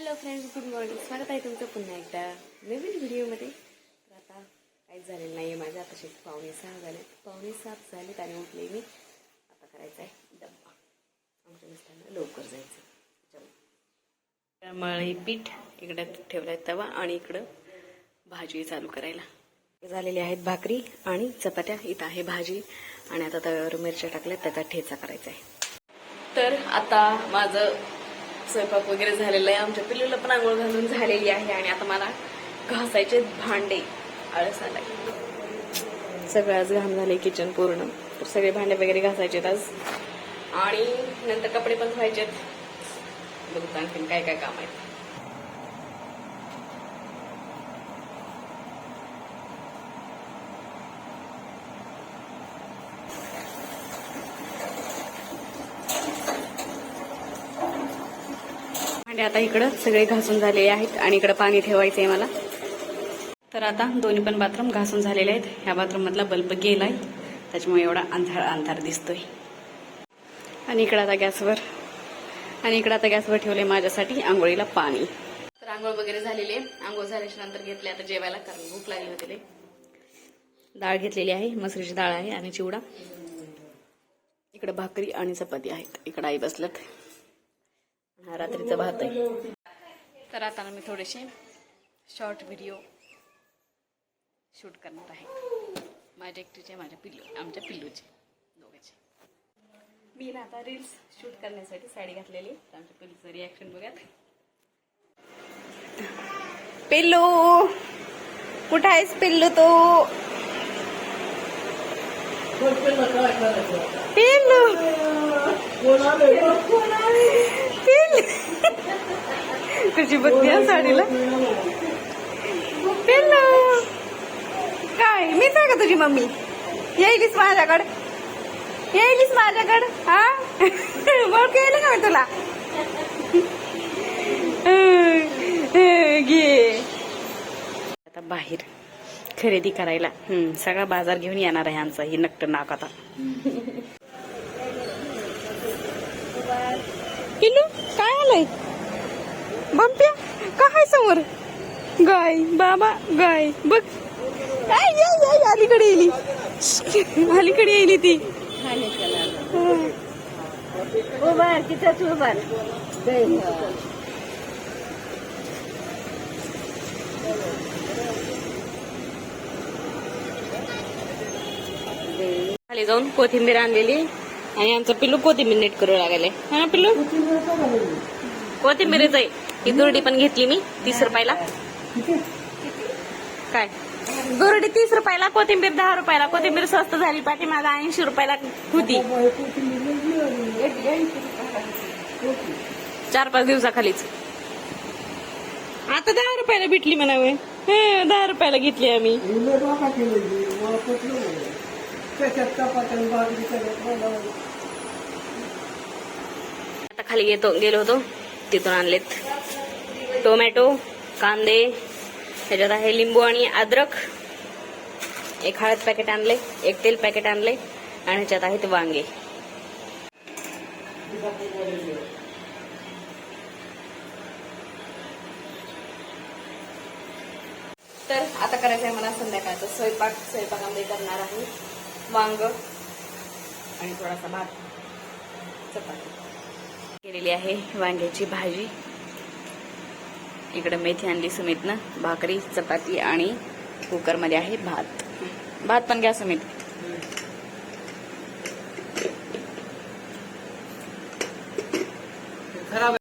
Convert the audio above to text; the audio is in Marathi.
हॅलो फ्रेंड्स गुड मॉर्निंग स्वागत आहे तुमचं पुन्हा एकदा नवीन व्हिडिओमध्ये तर आता काहीच झालेलं नाही आहे माझ्या आता पाहुणे पावणे सहा झाले पावणे सात झालेत आणि उठले मी. आता करायचा आहे डब्बा. आमच्या मिस्टरांना लवकर जायचं त्याच्यामुळे. मळी पीठ इकडे आहे तवा आणि इकडं भाजी चालू करायला. झालेली आहेत भाकरी आणि चपात्या. इथं आहे भाजी आणि आता तव्यावर मिरच्या टाकल्या त्याचा ठेचा करायचा आहे तर आता माझं स्वयंपाक वगैरे झालेला आहे. आमच्या पिल्लूला पण आंघोळ घालून झालेली आहे आणि आता मला घासायचे भांडे. आळस आलाय. सगळं आज घाण झाले किचन पूर्ण. तर सगळे भांडे वगैरे घासायचेत आज. आणि नंतर कपडे पण धुवायचेत बघू आणखीन काय काय काम आहे. भांडे आता इकडं सगळे घासून झालेले आहेत आणि इकडं पाणी ठेवायचंय मला. तर आता दोन्ही पण बाथरूम घासून झालेले आहेत. ह्या बाथरूम मधला बल्ब गेलाय. त्याच्यामुळे एवढा अंधार अंधार दिसतोय. आणि इकडं आता गॅसवर आणि इकडं आता गॅसवर ठेवले माझ्यासाठी आंघोळीला पाणी. तर आंघोळ वगैरे झालेली आहे. आंघोळ झाल्याच्यानंतर घेतले आता जेवायला कारण भूक लागली होती डाळ घेतलेली आहे. मसरीची डाळ आहे आणि चिवडा. इकडे भाकरी आणि चपाती आहेत. इकडे आई बसल्यात. हा रात्रीचा भात आहे. तर आता ना मी थोडेसे शॉर्ट व्हिडिओ शूट करणार आहे. माझ्या एकटीचे माझ्या पिल्लू आमच्या पिल्लूचे दोघांचे. मी ना आता रील्स शूट करण्यासाठी साडी घातलेली. तर आमच्या पिल्लूचं रिॲक्शन बघा पिल्लू कुठं आहेस पिल्लू तू? पिल्लू. पिल्लू तुझी बत्ती साडीला. पिल्लू काय? मीच आहे का तुझी मम्मी? येईलीस माझ्याकडे. येईलीस माझ्याकडे हा? ओळख येईल का मी तुला? घे. आता बाहेर खरेदी करायला. हम्म, सगळा बाजार घेऊन येणार आहे यांचा ही नक्ट नाक आता. आलंय? बंप्या काय समोर? गाय बाबा गाय बघ. काय अलीकडे येली अलीकडे येली ती. उभार तिथंच उभार खाली जाऊन कोथिंबीर आणलेली. आणि आमचं पिल्लू कोथिंबीर नीट करू लागले. हा पिल्लू? कोथिंबीरच आहे. ही दुरडी पण घेतली मी तीस रुपयाला. काय? दुरडी तीस रुपयाला कोथिंबीर दहा रुपयाला. कोथिंबीर स्वस्त झाली पाठीमागा ऐंशी रुपयाला होती. चार पाच दिवसाखालीच. आता दहा रुपयाला भेटली म्हणावे दहा रुपयाला घेतली आम्ही. आता खाली येतो गेलो होतो. तिथून आणलेत. टोमॅटो कांदे त्याच्यात आहे लिंबू आणि अद्रक. एक हळद पॅकेट आणले एक तेल पॅकेट आणले आणि ह्याच्यात आहेत वांगे. तर आता करायचं आहे मला संध्याकाळचं स्वयंपाक. स्वयंपाकामध्ये करणार आहे. वांग आणि थोडासा भात. चपाती. केलेली आहे वांग्याची भाजी. इकडं मेथी आणली सुमितनं. भाकरी चपाती आणि कुकरमध्ये आहे भात. भात पण घ्या सुमित. खराब